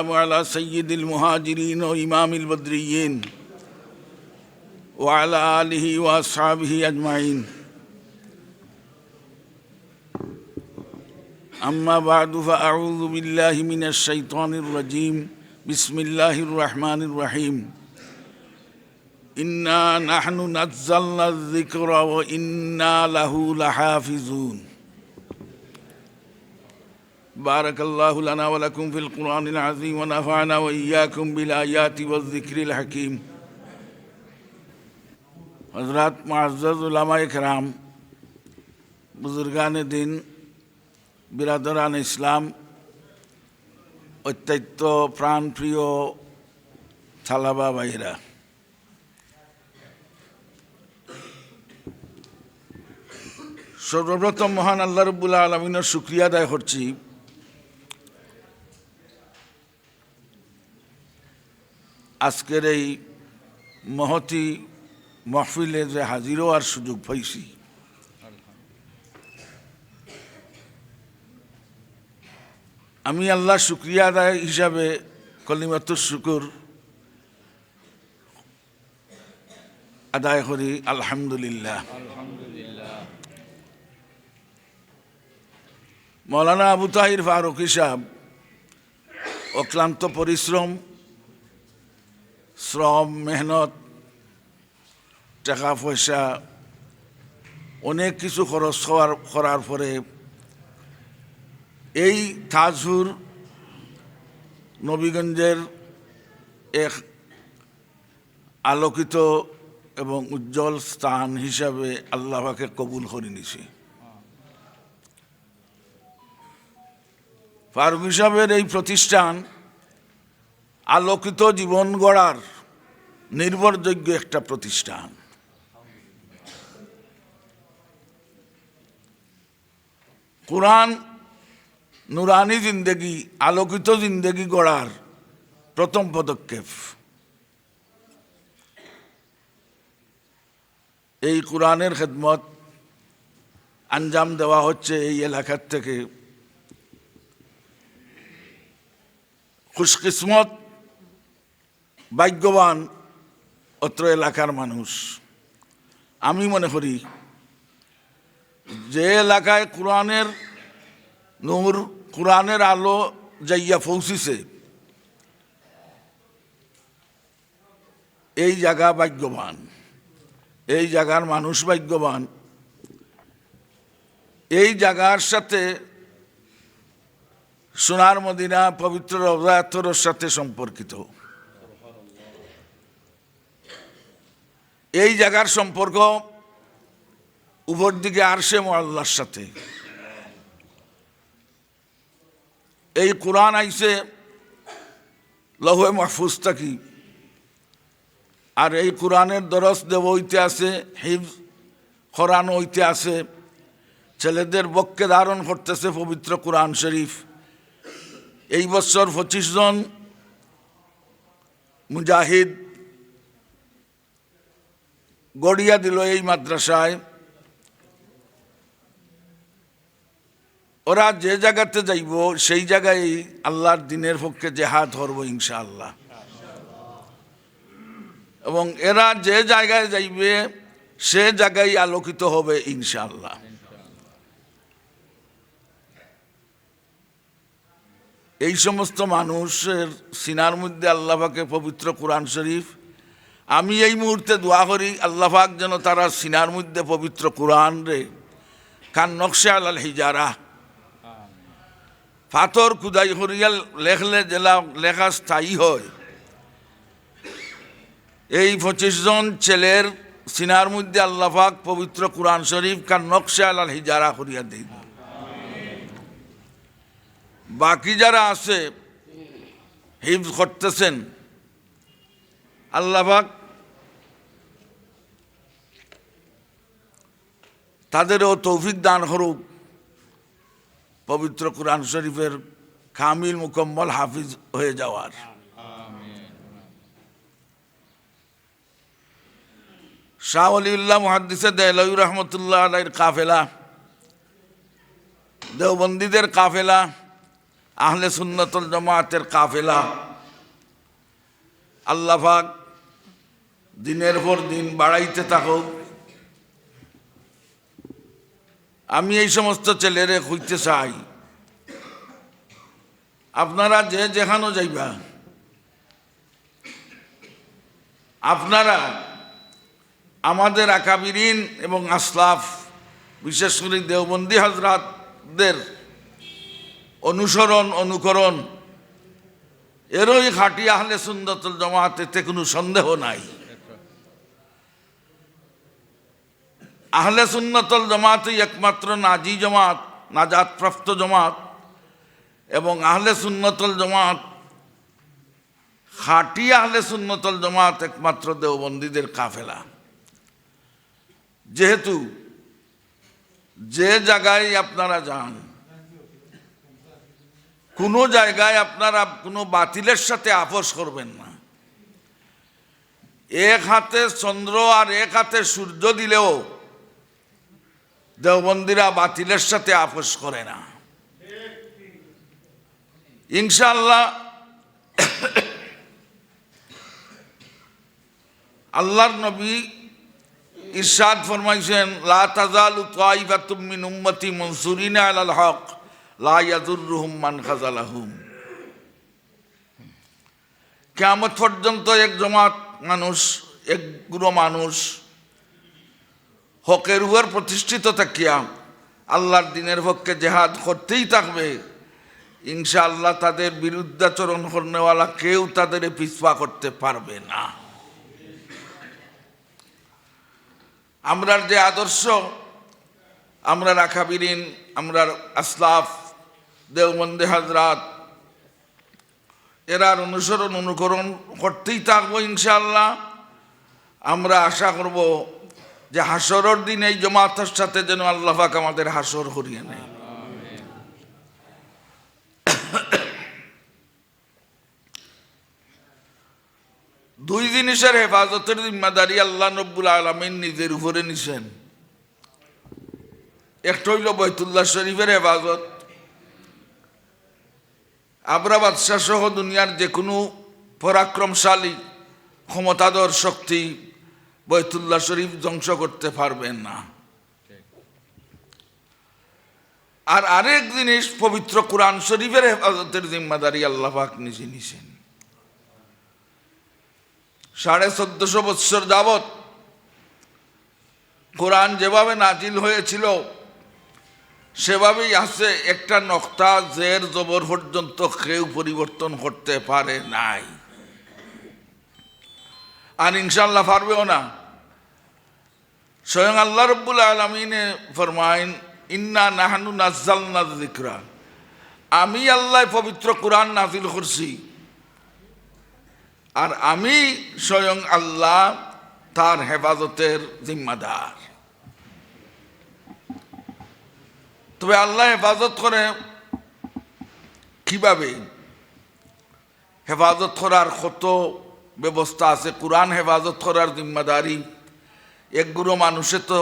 والسلام على سيد المهاجرين وإمام البدريين وعلى آله وأصحابه أجمعين أما بعد فأعوذ بالله من الشيطان الرجيم بسم الله الرحمن الرحيم إنا نحن نزلنا الذكر وإنا له لحافظون بارك الله لنا ولكم في القرآن العظيم ونفعنا وإياكم بالآيات والذكر الحكيم حضرات معزز علماء کرام বুজুর্গান দিন বিরাদরান ইসলাম অত্যন্ত প্রাণপ্রিয় থালাবা ভাইরা সর্বপ্রথম মহান আল্লাহ রব্বুল্লাহ আলমিনের শুক্রিয়া আদায় করছি আজকের এই মহতি মহফিলে যে হাজির হওয়ার সুযোগ পাইছি, আমি আল্লাহ শুক্রিয়া আদায় হিসাবে কলিমাত শুকুর আদায় করি, আলহামদুলিল্লাহ। মৌলানা আবু তাহির ফারুক হিসাব অক্লান্ত পরিশ্রম শ্রম, মেহনত টাকা পয়সা অনেক কিছু খরচ হওয়ার, করার পরে এই তাজহুর নবীগঞ্জের এক আলোকিত এবং উজ্জ্বল স্থান হিসাবে আল্লাহকে কবুল করে নিছি। ফারুক হিসাবের এই প্রতিষ্ঠান আলোকিত জীবন গড়ার নির্ভরযোগ্য একটা প্রতিষ্ঠান। কোরআন নুরানি জিন্দেগি, আলোকিত জিন্দেগি গড়ার প্রথম পদক্ষেপ। এই কোরআনের খেদমত আঞ্জাম দেওয়া হচ্ছে এই এলাকার থেকে। খুশকিসমত ভাগ্যবান অত্র এলাকার মানুষ। আমি মনে করি যে এলাকায় কোরআনের নূর, কোরআনের আলো যাইয়া পৌঁছিছে, এই জায়গা ভাগ্যবান, এই জায়গার মানুষ ভাগ্যবান। এই জায়গার সাথে সোনার মদিনা পবিত্র রবরাতরের সাথে সম্পর্কিত। এই জায়গার সম্পর্ক উপর দিকে আরশে মোয়াল্লার সাথে। এই কোরআন আইসে লহে মাহফুজ থাকি। আর এই কোরআনের দরস দেব হইতে আছে খরান হইতে আছে। ছেলেদের বক্ষে ধারণ করতেছে পবিত্র কোরআন শরীফ। এই বছর পঁচিশ জন মুজাহিদ গড়িয়া দিল এই মাদ্রাসায়। ওরা যে জায়গাতে যাইব, সেই জায়গায় আল্লাহর দিনের পক্ষে জেহাদ ধরবো ইনশাআল্লাহ। এবং এরা যে জায়গায় যাইবে, সে জায়গায় আলোকিত হবে ইনশাআল্লাহ। এই সমস্ত মানুষের সিনার মধ্যে আল্লাহাকে পবিত্র কোরআন শরীফ আমি এই মুহূর্তে দোয়া করি আল্লাহাক যেন তারা সিনার মধ্যে পবিত্র কোরআন রে, কান নকশা আল হিজারা। পাথর খুদাই হরিয়াল লেখলে জেলা লেখা স্থায়ী হয়। এই পঁচিশ জন ছেলের সিনার মধ্যে আল্লাহাক পবিত্র কোরআন শরীফ কান নকশা আল হিজারা করিয়া দিই। বাকি যারা আছে, হিফজ করতেছেন আল্লাহবাক তাদেরও তৌফিক দান হরুক পবিত্র কোরআন শরীফের কামিল মুকম্মল হাফিজ হয়ে যাওয়ার। শাহ আলিউল্লাহ মহাদিসে দেলই রহমতুল্লাহ আলাইর কাফেলা, দেওবন্দীদের কাফেলা, আহলে সুন্নতুল জামাতের কাফেলা। আল্লাহাক দিনের পর দিন বাড়াইতে থাকো আমি এই সমস্ত ছেলেরে খুঁজতে চাই। আপনারা যে যেখানো যাইবা, আপনারা আমাদের আকাবিরিন এবং আসলাফ, বিশেষ করে দেওবন্দি হাজরাতদের অনুসরণ, অনুকরণ, এরই খাটি আহলে সুন্দরতল জমাত কোনো সন্দেহ নাই। আহলে সুন্নতল জমাতই একমাত্র নাজি জমাত, নাজাত প্রাপ্ত জমাত এবং আহলে সুন্নতল জমাত, খাটি আহলে সুন্নতল জমাত একমাত্র দেওবন্দীদের কাফেলা। যেহেতু যে জায়গায় আপনারা যান, কোনো জায়গায় আপনারা কোনো বাতিলের সাথে আপোষ করবেন না। এক হাতে চন্দ্র আর এক হাতে সূর্য দিলেও দেওবন্দিরা বাতিলের সাথে আপোষ করে না। ইনশাল্লাহ আল্লাহর নবী ইরশাদ ফরমাইছেন, লা তাজালু তাইফাতুম মিন উম্মতি মনসুরিনা আলাল হক, লা ইয়াদুররুহুম মান খাযালাহুম কিয়ামত পর্যন্ত এক জমাত মানুষ, এক গুরু মানুষ হকের উপর প্রতিষ্ঠিত থাকিয়া আল্লাহর দিনের পক্ষে জেহাদ করতেই থাকবে। ইনশাআল্লাহ তাদের বিরুদ্ধাচরণ করনেওয়ালা কেউ তাদের পিছপা করতে পারবে না। আমরার যে আদর্শ, আমরা রাখাবিরিন আমরা আসলাফ, দেওবন্দে হাজরাত, এরার অনুসরণ, অনুকরণ করতেই থাকব ইনশাল্লাহ আমরা আশা করব যে হাসরের দিন এই জমাতের সাথে যেন আল্লাহাক আমাদের হাসর করিয়ে নেয়। দুই জিনিসের হেফাজতের জিম্মাদারি আল্লাহ নব্বুল আলমিন নিজের উপরে নিছেন। একটা হইল বৈতুল্লাহ শরীফের হেফাজত। আবরা বাদশাহ সহ দুনিয়ার যে কোনো পরাক্রমশালী, ক্ষমতাধর শক্তি বৈতুল্লাহ শরীফ ধ্বংস করতে পারবেন না। আর আরেক জিনিস পবিত্র কোরআন শরীফের হেফাজতের জিম্মাদারি আল্লাহ পাক নিজে নিছেন। সাড়ে চোদ্দশো বৎসর যাবৎ কোরআন যেভাবে নাজিল হয়েছিল, সেভাবেই আছে একটা নক্তা জের জবর পর্যন্ত কেউ পরিবর্তন করতে পারে নাই। আর ইনশাল্লাহ পারবেও না। স্বয়ং আল্লাহ রব্বুল আলমিনে ফরমাইন, ইন্না নাহানু নাজ্জাল নাজিকরা আমি আল্লাহ পবিত্র কোরআন নাজিল করছি। আর আমি স্বয়ং আল্লাহ তার হেফাজতের জিম্মাদার। তবে আল্লাহ হেফাজত করে কীভাবে? হেফাজত করার কত ব্যবস্থা আছে কোরআন হেফাজত করার জিম্মাদারি। একগুলো মানুষের তো